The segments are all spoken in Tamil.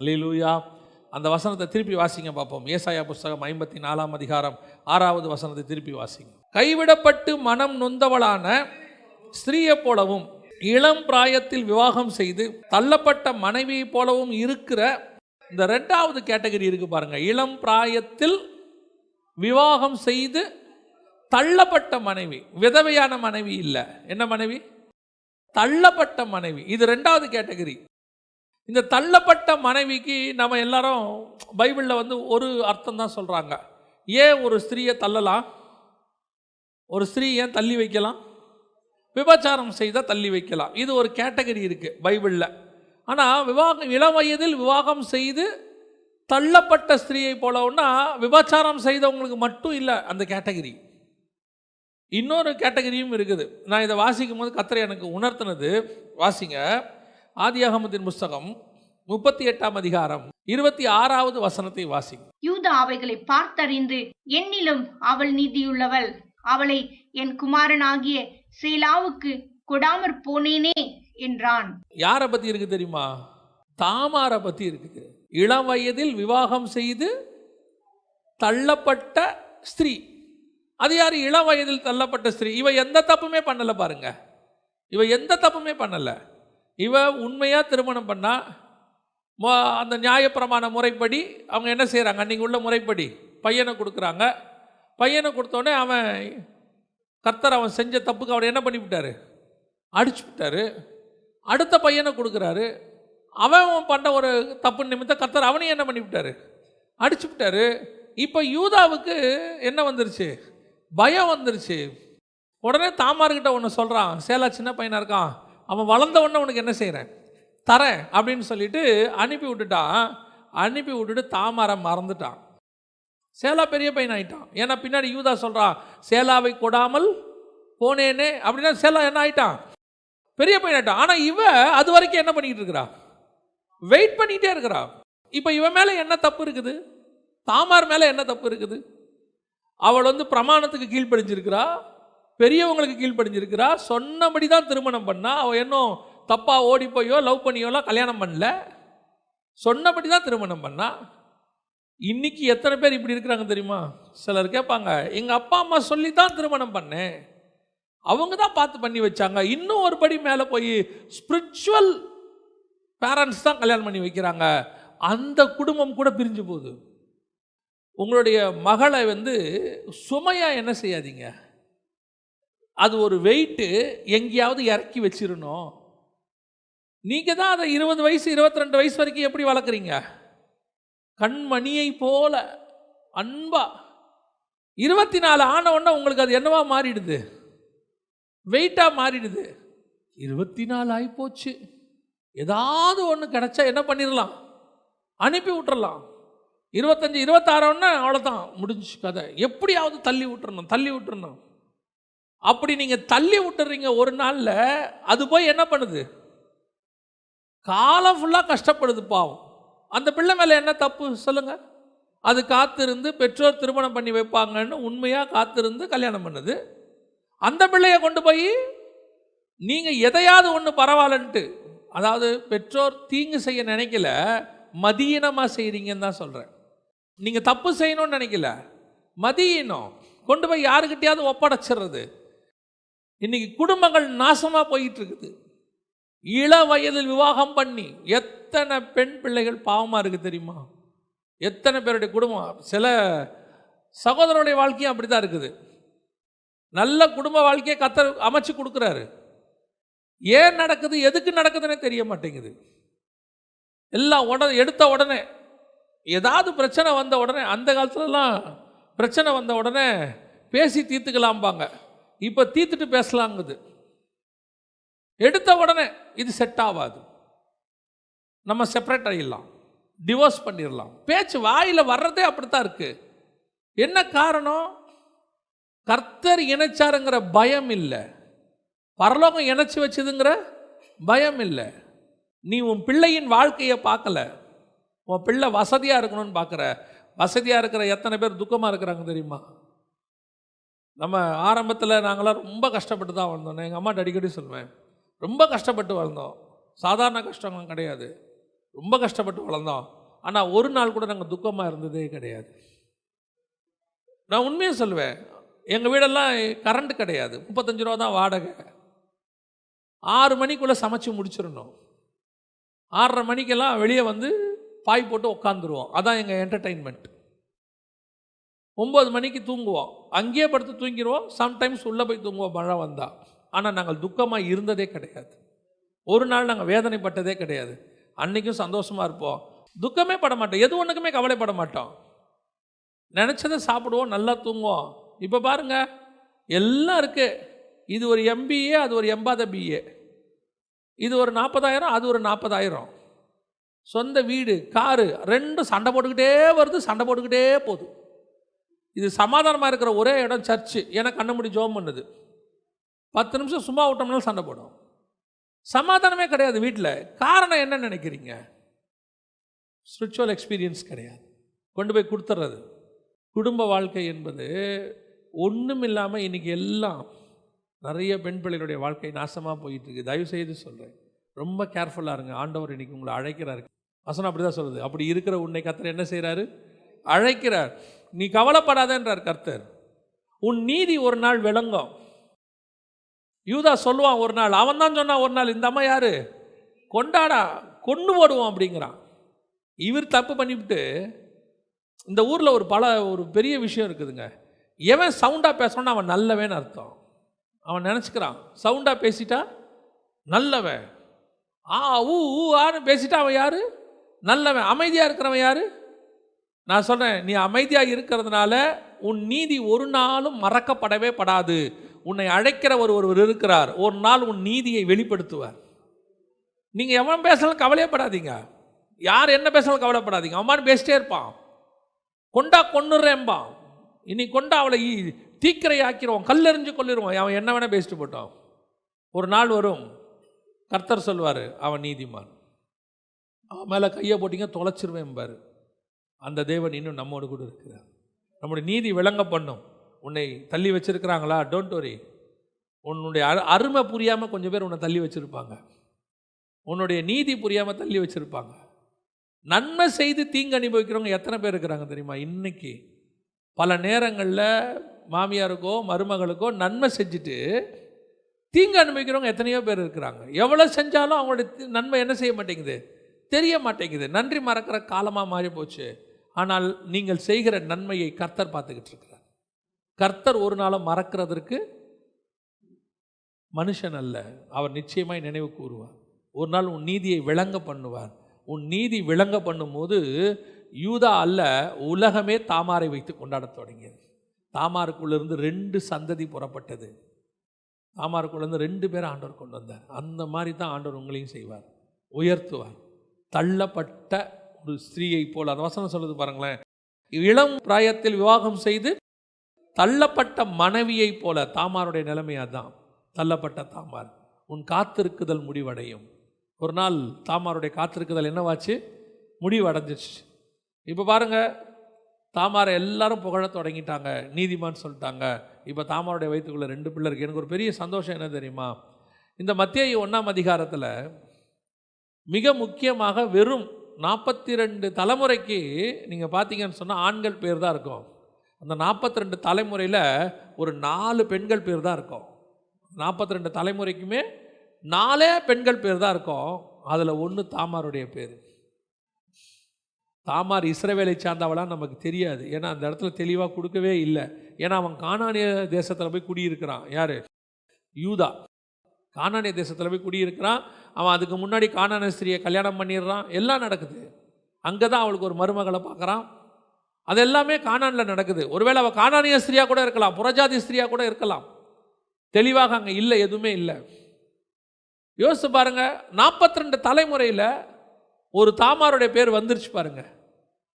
அல்லேலூயா அந்த வசனத்தை திருப்பி வாசிங்க பார்ப்போம். ஏசாயா புஸ்தகம் ஐம்பத்தி நாலாம் அதிகாரம் ஆறாவது வசனத்தை திருப்பி வாசிங்க. கைவிடப்பட்டு மனம் நொந்தவளான ஸ்திரீயை போலவும் இளம் பிராயத்தில் விவாகம் செய்து தள்ளப்பட்ட மனைவியைப் போலவும் இருக்கிற இந்த ரெண்டாவது கேட்டகரி இருக்கு பாருங்க. இளம் பிராயத்தில் விவாகம் செய்து தள்ளப்பட்ட மனைவி விதவையான மனைவி இல்லை. என்ன மனைவி? தள்ளப்பட்ட மனைவி. இது ரெண்டாவது கேட்டகரி. இந்த தள்ளப்பட்ட மனைவிக்கு நம்ம எல்லாரும் பைபிளில் வந்து ஒரு அர்த்தம் தான் சொல்கிறாங்க ஏன் ஒரு ஸ்திரீயை தள்ளலாம்? ஒரு ஸ்திரீ ஏன் தள்ளி வைக்கலாம்? விபச்சாரம் செய்தால் தள்ளி வைக்கலாம். இது ஒரு கேட்டகரி இருக்குது பைபிளில். ஆனால் விவாகம் இளம் வயதில் விவாகம் செய்து தள்ளப்பட்ட ஸ்திரீயை போலவுன்னா விபச்சாரம் செய்தவங்களுக்கு மட்டும் இல்லை அந்த கேட்டகரி. இன்னொரு கேட்டகரியும் இருக்குது. நான் இதை வாசிக்கும் போது கத்திரை எனக்கு உணர்த்தினது வாசிங்க. ஆதியாகமத்தின் புஸ்தகம் முப்பத்தி எட்டாம் அதிகாரம் இருபத்தி ஆறாவது வசனத்தை வாசிங்க யூதா அவைகளை பார்த்தறிந்து என்னிலும் அவள் நீதியுள்ளவள். அவளை என் குமாரனாகிய சேலாவுக்கு கொடாமற் போனேனே என்றான். யாரை பற்றி இருக்கு தெரியுமா? தாமாரை பற்றி இருக்குது. இளம் வயதில் விவாகம் செய்து தள்ளப்பட்ட ஸ்திரீ. அது யார்? இளம் வயதில் தள்ளப்பட்ட ஸ்திரீ. இவ எந்த தப்புமே பண்ணலை பாருங்க. இவ எந்த தப்புமே பண்ணலை. இவ உண்மையாக திருமணம் பண்ணா? மொ- அந்த நியாயப்பிரமாண முறைப்படி அவங்க என்ன செய்கிறாங்க அன்றைக்கி உள்ள முறைப்படி பையனை கொடுக்குறாங்க. பையனை கொடுத்தோடனே அவன் கர்த்தர் அவன் செஞ்ச தப்புக்கு அவனை என்ன பண்ணிவிட்டாரு? அடிச்சு விட்டாரு அடுத்த பையனை கொடுக்குறாரு. அவன் பண்ண ஒரு தப்பு நிமித்தம் கர்த்தர் அவனையும் என்ன பண்ணிவிட்டாரு? அடிச்சு விட்டாரு இப்போ யூதாவுக்கு என்ன வந்துருச்சு? பயம் வந்துருச்சு. உடனே தாமார்கிட்ட ஒன்று சொல்கிறான் சேலா சின்ன பையனாக இருக்கான். அவன் வளர்ந்தவொடனே உனக்கு என்ன செய்கிறேன் தரேன் அப்படின்னு சொல்லிட்டு அனுப்பி விட்டுட்டான். அனுப்பி விட்டுட்டு தாமரை மறந்துட்டான். சேலா பெரிய பையன் ஆயிட்டான். ஏன்னா பின்னாடி யூதா சொல்கிறான் சேலாவை கொடாமல் போனேனே அப்படின்னா சேலா என்ன ஆயிட்டான்? பெரிய பையன் ஆயிட்டான். ஆனால் இவன் அது வரைக்கும் என்ன பண்ணிக்கிட்டு இருக்கிறா? வெயிட் பண்ணிகிட்டே இருக்கிறா. இப்போ இவன் மேலே என்ன தப்பு இருக்குது? தாமார் மேலே என்ன தப்பு இருக்குது? அவள் வந்து பிரமாணத்துக்கு கீழ்ப்படிஞ்சிருக்கிறா. பெரியவங்களுக்கு கீழ்ப்படிஞ்சிருக்கிறா. சொன்னபடி தான் திருமணம் பண்ணா. அவள் இன்னும் தப்பாக ஓடி போயோ லவ் பண்ணியோலாம் கல்யாணம் பண்ணல. சொன்னபடி தான் திருமணம் பண்ணா. இன்னைக்கு எத்தனை பேர் இப்படி இருக்கிறாங்க தெரியுமா? சிலர் கேட்பாங்க எங்கள் அப்பா அம்மா சொல்லி தான் திருமணம் பண்ணேன். அவங்க தான் பார்த்து பண்ணி வச்சாங்க. இன்னும் ஒரு படி மேலே போய் ஸ்பிரிச்சுவல் பேரண்ட்ஸ் தான் கல்யாணம் பண்ணி வைக்கிறாங்க. அந்த குடும்பம் கூட பிரிஞ்சு போகுது. உங்களுடைய மகளை வந்து சுமையாக என்ன செய்யாதீங்க. அது ஒரு வெயிட்டு எங்கேயாவது இறக்கி வச்சிடணும் நீங்கள் தான் அதை இருபது வயசு இருபத்தி ரெண்டு வயசு வரைக்கும் எப்படி வளர்க்குறீங்க? கண்மணியை போல அன்பா. இருபத்தி நாலு ஆன உடனே உங்களுக்கு அது என்னவா மாறிடுது? வெயிட்டாக மாறிடுது. இருபத்தி நாலு ஆகிப்போச்சு ஏதாவது ஒன்று கிடச்சா என்ன பண்ணிடலாம் அனுப்பி விட்டுறலாம் இருபத்தஞ்சி இருபத்தாறுன்னா அவ்வளோதான் முடிஞ்சு கதை. எப்படியாவது தள்ளி விட்டுறணும் தள்ளி விட்டுறணும் அப்படி நீங்கள் தள்ளி விட்டுறீங்க ஒரு நாளில் அது போய் என்ன பண்ணுது? காலம் ஃபுல்லாக கஷ்டப்படுது பாவம். அந்த பிள்ளை மேலே என்ன தப்பு சொல்லுங்கள் அது காத்திருந்து பெற்றோர் திருமணம் பண்ணி வைப்பாங்கன்னு உண்மையாக காத்திருந்து கல்யாணம் பண்ணுது. அந்த பிள்ளையை கொண்டு போய் நீங்கள் எதையாவது ஒன்று பரவாயில்லன்ட்டு அதாவது பெற்றோர் தீங்கு செய்ய நினைக்கல மதியினமாக செய்கிறீங்கன்னு தான் சொல்கிறேன் நீங்கள் தப்பு செய்யணும்னு நினைக்கல. மதியினம் கொண்டு போய் யாருக்கிட்டையாவது ஒப்படைச்சிடுறது. இன்னைக்கு குடும்பங்கள் நாசமாக போயிட்டு இருக்குது இள வயதில் விவாகம் பண்ணி எத்தனை பெண் பிள்ளைகள் பாவமாக இருக்குது தெரியுமா? எத்தனை பேருடைய குடும்பம் சில சகோதரருடைய வாழ்க்கையும் அப்படி தான் இருக்குது. நல்ல குடும்ப வாழ்க்கையை கத்தர் அமைச்சு கொடுக்குறாரு. ஏன் நடக்குது எதுக்கு நடக்குதுன்னே தெரிய மாட்டேங்குது. எல்லாம் உடனே எடுத்த உடனே ஏதாவது பிரச்சனை வந்த உடனே அந்த காலத்துலலாம் பிரச்சனை வந்த உடனே பேசி தீர்த்துக்கலாம்பாங்க. இப்போ தீர்த்துட்டு பேசலாங்குது. எடுத்த உடனே இது செட் ஆகாது நம்ம செப்பரேட் ஆகிடலாம் டிவோர்ஸ் பண்ணிடலாம். பேச்சு வாயில் வர்றதே அப்படித்தான் இருக்கு. என்ன காரணம்? கர்த்தர் இணைச்சாருங்கிற பயம் இல்லை. பரலோகம் இணைச்சி வச்சதுங்கிற பயம் இல்லை. நீ உன் பிள்ளையின் வாழ்க்கையை பார்க்கல. உன் பிள்ளை வசதியாக இருக்கணும்னு பார்க்குற. வசதியாக இருக்கிற எத்தனை பேர் துக்கமாக இருக்கிறாங்க தெரியுமா? நம்ம ஆரம்பத்தில் நாங்களாம் ரொம்ப கஷ்டப்பட்டு தான் வளர்ந்தோம். எங்கள் அம்மாட்ட அடிக்கடி சொல்லுவேன் ரொம்ப கஷ்டப்பட்டு வளர்ந்தோம். சாதாரண கஷ்டங்களும் கிடையாது. ரொம்ப கஷ்டப்பட்டு வளர்ந்தோம். ஆனால் ஒரு நாள் கூட நாங்கள் துக்கமாக இருந்ததே கிடையாது. நான் உண்மையாக சொல்லுவேன் எங்கள் வீடெல்லாம் கரண்ட் கிடையாது. முப்பத்தஞ்சு ரூபா தான் வாடகை. ஆறு மணிக்குள்ளே சமைச்சு முடிச்சிடணும். ஆறரை மணிக்கெல்லாம் வெளியே வந்து பாய் போட்டு உட்காந்துருவோம் அதான் எங்கள் என்டர்டெயின்மெண்ட் ஒம்பது மணிக்கு தூங்குவோம். அங்கேயே படுத்து தூங்கிடுவோம் சம்டைம்ஸ் உள்ளே போய் தூங்குவோம். மழை வந்தால் ஆனால் நாங்கள் துக்கமாக இருந்ததே கிடையாது. ஒரு நாள் நாங்கள் வேதனைப்பட்டதே கிடையாது. அன்னைக்கும் சந்தோஷமாக இருப்போம். துக்கமே பட மாட்டோம். எது ஒன்றுக்குமே கவலைப்பட மாட்டோம். நினச்சதை சாப்பிடுவோம். நல்லா தூங்குவோம். இப்போ பாருங்க. எல்லாம் இருக்குது இது ஒரு எம்பிஏ அது ஒரு எம்பாத பிஏ இது ஒரு நாற்பதாயிரம் அது ஒரு நாற்பதாயிரம் சொந்த வீடு காரு ரெண்டும் சண்டை போட்டுக்கிட்டே வருது சண்டை போட்டுக்கிட்டே போகுது. இது சமாதானமாக இருக்கிற ஒரே இடம் சர்ச்சு ஏன்னா கண்ண முடி ஜோம் பண்ணுது. பத்து நிமிஷம் சும்மா விட்டோம்னாலும் சண்டை போடும். சமாதானமே கிடையாது வீட்டில் காரணம் என்ன நினைக்கிறீங்க? ஸ்பிரிச்சுவல் எக்ஸ்பீரியன்ஸ் கிடையாது. கொண்டு போய் கொடுத்துட்றது குடும்ப வாழ்க்கை என்பது ஒன்றும் இல்லாமல் இன்றைக்கி எல்லாம் நிறைய பெண் பிள்ளைகளுடைய வாழ்க்கை நாசமாக போயிட்டுருக்கு. தயவு செய்து சொல்கிறேன் ரொம்ப கேர்ஃபுல்லாக இருங்க. ஆண்டவர் இன்னைக்கு உங்களை அழைக்கிறாரு. வசனம் அப்படி தான் சொல்லுது. அப்படி இருக்கிற உன்னை கத்திர என்ன செய்கிறாரு அழைக்கிறார். நீ கவலைப்படாதன்றார் கர்த்தர். உன் நீதி ஒரு நாள் விளங்கும். யூதா சொல்லுவான் ஒரு நாள் அவன் தான் சொன்னான் ஒரு நாள் இந்த அம்மா யாரு? கொண்டாடா கொண்டு போடுவோம் அப்படிங்கிறான். இவர் தப்பு பண்ணிவிட்டு இந்த ஊரில் ஒரு பல ஒரு பெரிய விஷயம் இருக்குதுங்க. எவன் சவுண்டாக பேசணும்னா அவன் நல்லவன் அர்த்தம். அவன் நினச்சிக்கிறான் சவுண்டாக பேசிட்டா? நல்லவன். ஆ ஊ ஊ ஆன்னு பேசிட்டா அவன் யாரு? நல்லவன். அமைதியாக இருக்கிறவன் யாரு? நான் சொல்கிறேன் நீ அமைதியாக இருக்கிறதுனால உன் நீதி ஒரு நாளும் மறக்கப்படவே படாது. உன்னை அழைக்கிற ஒரு ஒருவர் இருக்கிறார். ஒரு நாள் உன் நீதியை வெளிப்படுத்துவார். நீங்கள் எவன் பேசினாலும் கவலையப்படாதீங்க யார் என்ன பேசினாலும் கவலைப்படாதீங்க. அவன் பேசிட்டே இருப்பான். கொண்டா கொண்டுறேன்பான் இனி கொண்டா அவளை தீக்கிரை ஆக்கிடுவோம் கல்லெறிஞ்சு கொள்ளிடுவான் அவன் என்ன வேணால் பேசிட்டு போட்டான். ஒரு நாள் வரும். கர்த்தர் சொல்வார் அவன் நீதிமான். அவன் மேலே கையை போட்டிங்க தொலைச்சிருவேன் பாரு. அந்த தேவன் இன்னும் நம்மோடு கூட இருக்கிறார். நம்முடைய நீதி விளங்க பண்ணும். உன்னை தள்ளி வச்சிருக்கிறாங்களா? டோன்ட் வரி உன்னுடைய அரு- அருமை புரியாமல் கொஞ்சம் பேர் உன்னை தள்ளி வச்சுருப்பாங்க. உன்னுடைய நீதி புரியாமல் தள்ளி வச்சுருப்பாங்க. நன்மை செய்து தீங்கு அனுபவிக்கிறவங்க எத்தனை பேர் இருக்கிறாங்க தெரியுமா? இன்னைக்கு பல நேரங்களில் மாமியாருக்கோ மருமகளுக்கோ நன்மை செஞ்சுட்டு தீங்கு அனுபவிக்கிறவங்க எத்தனையோ பேர் இருக்கிறாங்க. எவ்வளோ செஞ்சாலும் அவங்களுடைய நன்மை என்ன செய்ய மாட்டேங்குது? தெரிய மாட்டேங்குது. நன்றி மறக்கிற காலமாக மாறி போச்சு ஆனால் நீங்கள் செய்கிற நன்மையை கர்த்தர் பார்த்துக்கிட்டு இருக்கிறார் கர்த்தர் ஒரு நாளும் மறக்கிறதற்கு மனுஷன் அல்ல. அவர் நிச்சயமாய் நினைவு கூறுவார். ஒரு நாள் உன் நீதியை விளங்க பண்ணுவார். உன் நீதி விளங்க பண்ணும்போது யூதா அல்ல உலகமே தாமாரை வைத்து கொண்டாடத் தொடங்கியது. தாமாருக்குள்ளேருந்து ரெண்டு சந்ததி புறப்பட்டது. தாமாருக்குள்ளேருந்து ரெண்டு பேரும் ஆண்டவர் கொண்டு வந்தார். அந்த மாதிரி தான் ஆண்டவர் உங்களையும் செய்வார். உயர்த்துவார். தள்ளப்பட்ட ஒரு ஸ்திரீயை போல் அந்த வசனம் சொல்லுது பாருங்களேன். இளம் பிராயத்தில் விவாகம் செய்து தள்ளப்பட்ட மனைவியைப் போல தாமாருடைய நிலைமை அதான். தள்ளப்பட்ட தாமார் உன் காத்திருக்குதல் முடிவடையும். ஒரு நாள் தாமாருடைய காத்திருக்குதல் என்னவாச்சு? முடிவடைஞ்சிச்சு இப்போ பாருங்க தாமாரை எல்லாரும் புகழ தொடங்கிட்டாங்க நீதிமான் சொல்லிட்டாங்க. இப்போ தாமாருடைய வயிற்றுக்குள்ள ரெண்டு பிள்ளை இருக்குது எனக்கு ஒரு பெரிய சந்தோஷம் என்ன தெரியுமா? இந்த மத்திய ஒன்றாம் அதிகாரத்தில் மிக முக்கியமாக வெறும் நாற்பத்தி ரெண்டு தலைமுறைக்கு நீங்கள் பார்த்தீங்கன்னு சொன்னால் ஆண்கள் பேர் தான் இருக்கும். அந்த நாற்பத்தி ரெண்டு தலைமுறையில் ஒரு நாலு பெண்கள் பேர் தான் இருக்கும். நாற்பத்தி ரெண்டு தலைமுறைக்குமே நாலே பெண்கள் பேர் தான் இருக்கும். அதில் ஒன்று தாமாருடைய பேர். தாமார் இஸ்ரவேலை சார்ந்தவளான்னு நமக்கு தெரியாது. ஏன்னா அந்த இடத்துல தெளிவாக கொடுக்கவே இல்லை. ஏன்னா அவன் காணானிய தேசத்தில் போய் குடியிருக்கிறான். யார்? யூதா. காணானிய தேசத்தில் போய் குடியிருக்கிறான். அவன் அதுக்கு முன்னாடி காணான ஸ்திரியை கல்யாணம் பண்ணிடுறான். எல்லாம் நடக்குது. அங்கே தான் அவளுக்கு ஒரு மருமகளை பார்க்குறான். அது எல்லாமே காணானில் நடக்குது. ஒருவேளை அவள் காணானிய ஸ்திரியாக கூட இருக்கலாம். புறஜாதி ஸ்திரியாக கூட இருக்கலாம். தெளிவாக அங்கே இல்லை எதுவுமே இல்லை. யோசிச்சு பாருங்கள் நாற்பத்தி ரெண்டு தலைமுறையில் ஒரு தாமாருடைய பேர் வந்துருச்சு பாருங்கள்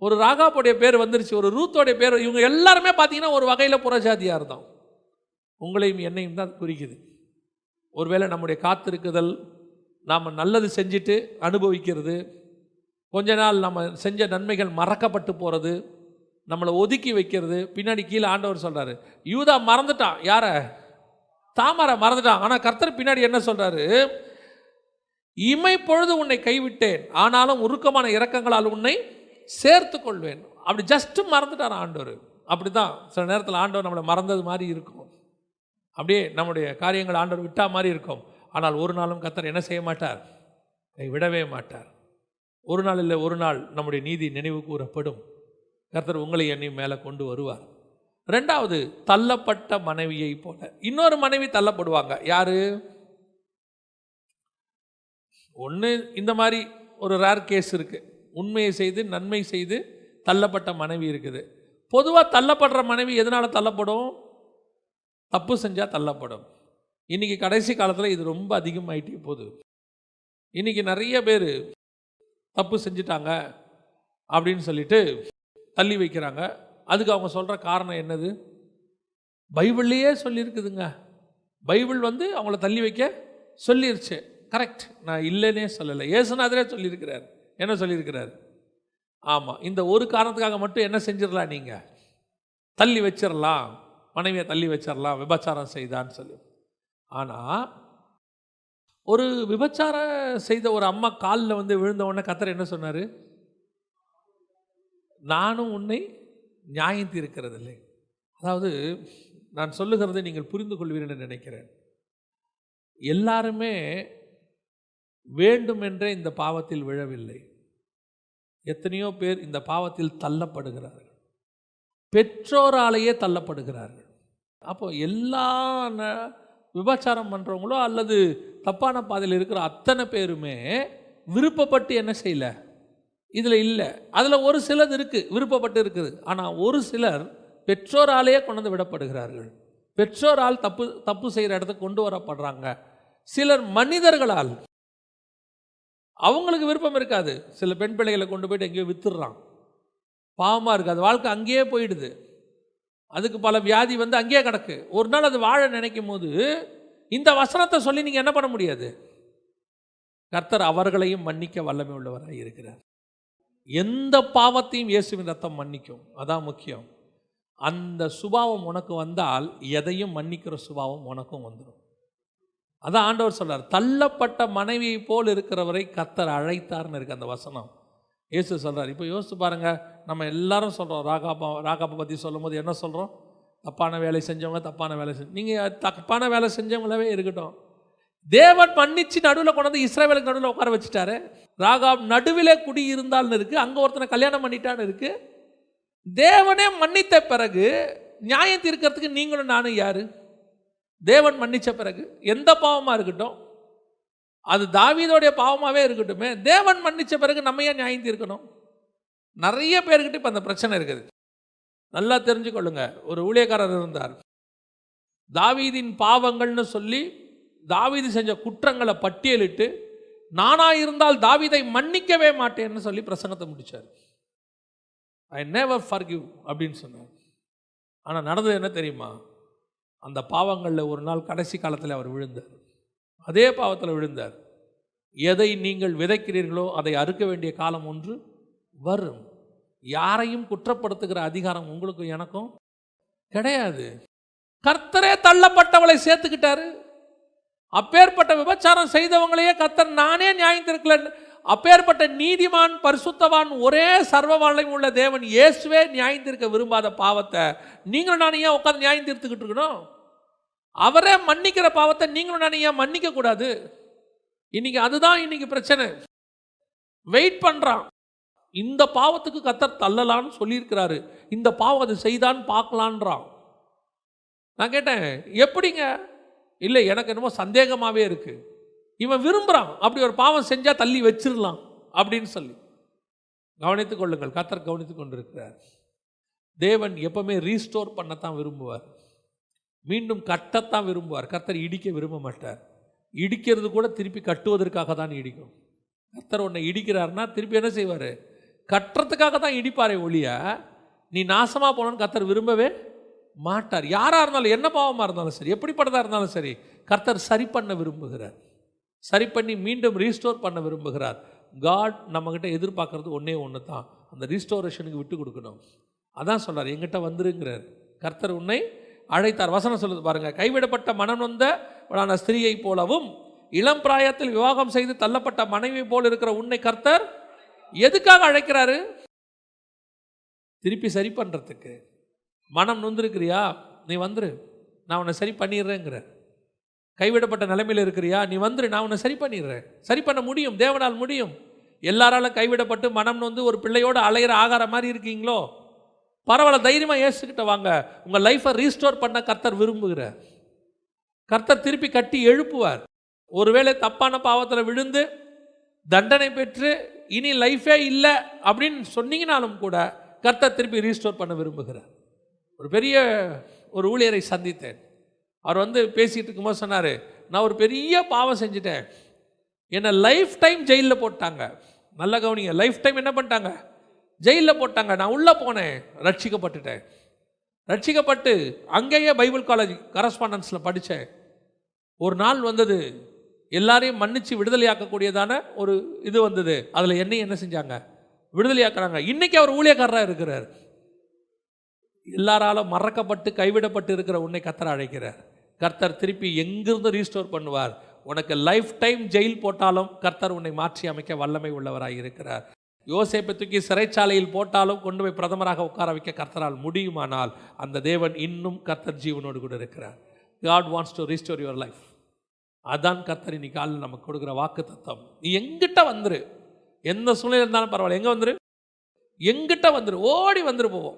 ஒரு ராகாப்போடைய பேர் வந்துருச்சு. ஒரு ரூத்தோடைய பேர் இவங்க எல்லாருமே பார்த்தீங்கன்னா ஒரு வகையில் புறஜாதியாக இருந்தோம் உங்களையும் என்னையும் தான் குறிக்குது. ஒருவேளை நம்முடைய காத்திருக்குதல் நாம் நல்லது செஞ்சுட்டு அனுபவிக்கிறது. கொஞ்ச நாள் நம்ம செஞ்ச நன்மைகள் மறக்கப்பட்டு போகிறது நம்மளை ஒதுக்கி வைக்கிறது. பின்னாடி கீழே ஆண்டவர் சொல்கிறாரு யூதா மறந்துட்டான் யாரை? தாமரை மறந்துட்டான் ஆனால் கர்த்தர் பின்னாடி என்ன சொல்கிறாரு இமை பொழுது உன்னை கைவிட்டேன். ஆனாலும் உருக்கமான இறக்கங்களால் உன்னை சேர்த்து கொள்வேன். அப்படி ஜஸ்ட்டு மறந்துட்டார் ஆண்டவர். அப்படிதான் சில நேரத்தில் ஆண்டவர் நம்மளை மறந்தது மாதிரி இருக்கும். அப்படியே நம்முடைய காரியங்கள் ஆண்டவர் விட்டா மாதிரி இருக்கும். ஆனால் ஒரு நாளும் கத்தர் என்ன செய்ய மாட்டார்? கை விடவே மாட்டார். ஒரு நாள் இல்லை ஒரு நாள் நம்முடைய நீதி நினைவு கூறப்படும். கர்த்தர் உங்களை என்னையும் மேலே கொண்டு வருவார். ரெண்டாவது தள்ளப்பட்ட மனைவியை போல. இன்னொரு மனைவி தள்ளப்படுவாங்க. யாரு? ஒன்று இந்த மாதிரி ஒரு ரேர் கேஸ் இருக்குது உண்மையை செய்து நன்மை செய்து தள்ளப்பட்ட மனைவி இருக்குது. பொதுவாக தள்ளப்படுற மனைவி எதனால் தள்ளப்படும்? தப்பு செஞ்சால் தள்ளப்படும். இன்றைக்கி கடைசி காலத்தில் இது ரொம்ப அதிகமாகிட்டே போகுது. இன்னைக்கு நிறைய பேர் தப்பு செஞ்சிட்டாங்க அப்படின்னு சொல்லிட்டு தள்ளி வைக்கிறாங்க. அதுக்கு அவங்க சொல்கிற காரணம் என்னது? பைபிள்லேயே சொல்லியிருக்குதுங்க. பைபிள் வந்து அவங்கள தள்ளி வைக்க சொல்லிருச்சு. கரெக்ட். நான் இல்லைன்னே சொல்லலை. ஏசுநாதரே சொல்லியிருக்கிறார். என்ன சொல்லியிருக்கிறார்? ஆமாம் இந்த ஒரு காரணத்துக்காக மட்டும் என்ன செஞ்சிடலாம் நீங்கள் தள்ளி வச்சிடலாம். மனைவியை தள்ளி வச்சிடலாம். விபச்சாரம் செய்தான்னு சொல்லி. ஆனால் ஒரு விபச்சாரம் செய்த ஒரு அம்மா காலில் வந்து விழுந்தவுடனே கத்தர் என்ன சொன்னார்? நானும் உன்னை நியாயம் தீர்க்கிறதில்லை. அதாவது நான் சொல்லுகிறதை நீங்கள் புரிந்து கொள்வீர்கள் என்று நினைக்கிறேன். எல்லாருமே வேண்டுமென்றே இந்த பாவத்தில் விழவில்லை. எத்தனையோ பேர் இந்த பாவத்தில் தள்ளப்படுகிறார்கள். பெற்றோராலேயே தள்ளப்படுகிறார்கள். அப்போ எல்லா விபச்சாரம் பண்ணுறவங்களோ அல்லது தப்பான பாதையில் இருக்கிற அத்தனை பேருமே விருப்பப்பட்டு என்ன செய்யல? இதில் இல்லை. அதில் ஒரு சிலது இருக்குது விருப்பப்பட்டு இருக்குது. ஆனால் ஒரு சிலர் பெற்றோராலேயே கொண்டு வந்து விடப்படுகிறார்கள். பெற்றோரால் தப்பு தப்பு செய்கிற இடத்துக்கு கொண்டு வரப்படுறாங்க. சிலர் மனிதர்களால். அவங்களுக்கு விருப்பம் இருக்காது. சில பெண் பிள்ளைகளை கொண்டு போயிட்டு எங்கேயோ வித்துடுறான். பாவமாக இருக்குது அது வாழ்க்கை அங்கேயே போயிடுது. அதுக்கு பல வியாதி வந்து அங்கேயே கிடக்கு. ஒரு நாள் அது வாழ நினைக்கும் போது இந்த வசனத்தை சொல்லி நீங்கள் என்ன பண்ண முடியாது? கர்த்தர் அவர்களையும் மன்னிக்க வல்லமை உள்ளவராக இருக்கிறார். எந்த பாவத்தையும் இயேசுவின் ரத்தம் மன்னிக்கும். அதான் முக்கியம். அந்த சுபாவம் உனக்கு வந்தால் எதையும் மன்னிக்கிற சுபாவம் உனக்கும் வந்துடும் அதான் ஆண்டவர் சொல்கிறார் தள்ளப்பட்ட மனைவியை போல் இருக்கிறவரை கர்த்தர் அழைத்தார்னு இருக்கு அந்த வசனம். இயேசு சொல்கிறார் இப்போ யோசித்து பாருங்கள் நம்ம எல்லாரும் சொல்கிறோம் ராகாப்பா ராகாப்பை பற்றி சொல்லும் போது என்ன சொல்கிறோம் தப்பான வேலை செஞ்சவங்க தப்பான வேலை செஞ்சு நீங்கள் தப்பான வேலை செஞ்சவங்களாவே இருக்கட்டும். தேவன் மன்னிச்சு நடுவில் கொண்டாந்து இஸ்ரேவேலுக்கு நடுவில் உட்கார வச்சுட்டாரு. ராகாப் நடுவிலே குடி இருந்தால்னு இருக்குது அங்கே ஒருத்தனை கல்யாணம் பண்ணிட்டான்னு இருக்குது தேவனே மன்னித்த பிறகு நியாயம் தீர்க்கறதுக்கு நீங்களும் நானும் யார்? தேவன் மன்னித்த பிறகு எந்த பாவமாக இருக்கட்டும் அது தாவீதோடைய பாவமாகவே இருக்கட்டுமே. தேவன் மன்னித்த பிறகு நம்ம ஏன் நியாயம் தீர்க்கணும்? நிறைய பேர்கிட்ட இப்போ அந்த பிரச்சனை இருக்குது. நல்லா தெரிஞ்சுக்கொள்ளுங்க. ஒரு ஊழியக்காரர் இருந்தார். தாவீதின் பாவங்கள்னு சொல்லி தாவீது செஞ்ச குற்றங்களை பட்டியலிட்டு நானா இருந்தால் தாவீதை மன்னிக்கவே மாட்டேன்னு சொல்லி பிரசங்கத்தை முடித்தார் ஐ never forgive அப்படின்னு சொன்னார். ஆனால் நடந்தது என்ன தெரியுமா? அந்த பாவங்களில் ஒரு நாள் கடைசி காலத்தில் அவர் விழுந்தார். அதே பாவத்தில் விழுந்தார். எதை நீங்கள் விதைக்கிறீர்களோ அதை அறுக்க வேண்டிய காலம் ஒன்று வரும். யாரையும் குற்றப்படுத்துகிற அதிகாரம் உங்களுக்கும் எனக்கும் கிடையாது. கர்த்தரே தள்ளப்பட்டவளை சேர்த்துக்கிட்டாரு. அப்பேற்பட்ட விபச்சாரம் செய்தவங்களையே கர்த்தர் நானே நியாயம் திருக்கல. அப்பேற்பட்ட நீதிமான் பரிசுத்தவான் ஒரே சர்வ வல்லமை உள்ள தேவன் இயேசுவே நியாயம் திருக்க விரும்பாத பாவத்தை நீங்களும் நான் ஏன் உட்காந்து நியாயம் தீர்த்துக்கிட்டு இருக்கணும்? அவரே மன்னிக்கிற பாவத்தை நீங்களும் நான் ஏன் மன்னிக்க கூடாது? இன்னைக்கு அதுதான் இன்னைக்கு பிரச்சனை. வெயிட் பண்ணுறான் இந்த பாவத்துக்கு கத்தர் தள்ளலான்னு சொல்லியிருக்கிறாரு. இந்த பாவம் அது செய்தான்னு பார்க்கலான்றான். நான் கேட்டேன் எப்படிங்க? இல்லை எனக்கு என்னமோ சந்தேகமாகவே இருக்குது இவன் விரும்புகிறான் அப்படி ஒரு பாவம் செஞ்சால் தள்ளி வச்சிடலாம் அப்படின்னு சொல்லி. கவனித்துக் கொள்ளுங்கள் கத்தர் கவனித்துக் கொண்டிருக்கிறார். தேவன் எப்பவுமே ரீஸ்டோர் பண்ணத்தான் விரும்புவார். மீண்டும் கட்டத்தான் விரும்புவார். கர்த்தர் இடிக்க விரும்ப மாட்டார். இடிக்கிறது கூட திருப்பி கட்டுவதற்காக தான் இடிக்கும். கர்த்தர் உன்னை இடிக்கிறாருன்னா திருப்பி என்ன செய்வார்? கட்டுறதுக்காக தான் இடிப்பாரே ஒழிய நீ நாசமாக போனோன்னு கர்த்தர் விரும்பவே மாட்டார். யாராக இருந்தாலும் என்ன பாவமாக இருந்தாலும் சரி எப்படிப்பட்டதாக இருந்தாலும் சரி கர்த்தர் சரி பண்ண விரும்புகிறார். சரி பண்ணி மீண்டும் ரீஸ்டோர் பண்ண விரும்புகிறார். காட் நம்மக்கிட்ட எதிர்பார்க்கறது ஒன்றே ஒன்று தான் அந்த ரீஸ்டோரேஷனுக்கு விட்டு கொடுக்கணும். அதான் சொல்கிறார் எங்கிட்ட வந்துருங்கிறார். கர்த்தர் உன்னை அழைத்தார். வசனம் சொல்லுது பாருங்க. கைவிடப்பட்ட மனம் வந்த ஸ்திரீயை போலவும் இளம் பிராயத்தில் விவாகம் செய்து தள்ளப்பட்ட மனைவி போல் இருக்கிற உன்னை கர்த்தர் எதுக்காக அழைக்கிறாரு? திருப்பி சரி பண்ணுறதுக்கு மனம் நொந்திருக்கிறியா? நீ வந்துரு. நான் உன்னை சரி பண்ணிடுறேங்கிற கைவிடப்பட்ட நிலைமையில் இருக்கிறியா? நீ வந்துரு. நான் உன்னை சரி பண்ணிடுறேன். சரி பண்ண முடியும். தேவனால் முடியும். எல்லாராலும் கைவிடப்பட்டு மனம் நொந்து ஒரு பிள்ளையோட அலையிற ஆகார மாதிரி இருக்கீங்களோ? பரவாயில்ல தைரியமாக ஏசுக்கிட்ட வாங்க. உங்கள் லைஃப்பை ரீஸ்டோர் பண்ண கர்த்தர் விரும்புகிறார். கர்த்தர் திருப்பி கட்டி எழுப்புவார். ஒருவேளை தப்பான பாவத்தில் விழுந்து தண்டனை பெற்று இனி லைஃபே இல்லை அப்படின்னு சொன்னீங்கனாலும் கூட கர்த்தர் திருப்பி ரீஸ்டோர் பண்ண விரும்புகிறார். ஒரு பெரிய ஒரு ஊழியரை சந்தித்தேன். அவர் வந்து பேசிகிட்டு இருக்கும்போது சொன்னார் நான் ஒரு பெரிய பாவம் செஞ்சுட்டேன். என்னை லைஃப் டைம் ஜெயிலில் போட்டாங்க. நல்ல கவனிங்க லைஃப் டைம் என்ன பண்ணிட்டாங்க? ஜெயிலில் போட்டாங்க. நான் உள்ளே போனேன். ரட்சிக்கப்பட்டுட்டேன். ரட்சிக்கப்பட்டு அங்கேயே பைபிள் காலேஜ் கரஸ்பாண்டன்ஸில் படித்தேன் ஒரு நாள் வந்தது. எல்லாரையும் மன்னித்து விடுதலையாக்கக்கூடியதான ஒரு இது வந்தது. அதில் என்னையும் என்ன செஞ்சாங்க? விடுதலையாக்குறாங்க. இன்னைக்கு அவர் ஊழியக்காரராக இருக்கிறார். எல்லாராலும் மறக்கப்பட்டு கைவிடப்பட்டு இருக்கிற உன்னை கத்தர் அழைக்கிறார். கர்த்தர் திருப்பி எங்கிருந்து ரீஸ்டோர் பண்ணுவார்? உனக்கு லைஃப் டைம் ஜெயில் போட்டாலும் கர்த்தர் உன்னை மாற்றி அமைக்க வல்லமை உள்ளவராக இருக்கிறார். யோசேப்பை தூக்கி சிறைச்சாலையில் போட்டாலும் கொண்டு போய் பிரதமராக உட்கார வைக்க கர்த்தரால் முடியுமானால் அந்த தேவன் இன்னும் கர்த்தர் ஜீவனோடு கூட இருக்கிறார். God wants to restore your life அதான் கர்த்தர் இன்னைக்கு காலில் நமக்கு கொடுக்குற வாக்கு தத்துவம் நீ எங்கிட்ட வந்துரு. எந்த சூழ்நிலை இருந்தாலும் பரவாயில்ல. எங்கே வந்துரு? எங்கிட்ட வந்துரு. ஓடி வந்துரு போவோம்.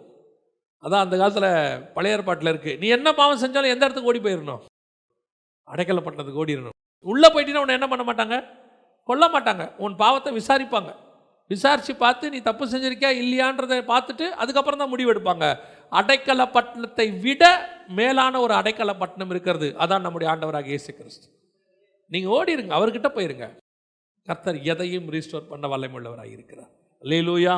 அதான் அந்த காலத்தில் பழைய ஏற்பாட்டில் இருக்குது நீ என்ன பாவம் செஞ்சாலும் எந்த இடத்துக்கு ஓடி போயிடணும் அடைக்கலப்பட்டதுக்கு ஓடிடணும் உள்ளே போயிட்டீங்கன்னா உன்னை என்ன பண்ண மாட்டாங்க? கொல்ல மாட்டாங்க. உன் பாவத்தை விசாரிப்பாங்க. விசாரித்து பார்த்து நீ தப்பு செஞ்சிருக்கியா இல்லையான்றதை பார்த்துட்டு அதுக்கப்புறம் தான் முடிவு எடுப்பாங்க பட்டணத்தை விட மேலான ஒரு அடைக்கல பட்டணம் இருக்கிறது. அதான் நம்முடைய ஆண்டவராக இயேசு கிறிஸ்து நீங்கள் ஓடிருங்க அவர்கிட்ட போயிருங்க. கர்த்தர் எதையும் ரீஸ்டோர் பண்ண வல்லமுள்ளவராக இருக்கிறார் லேலூயா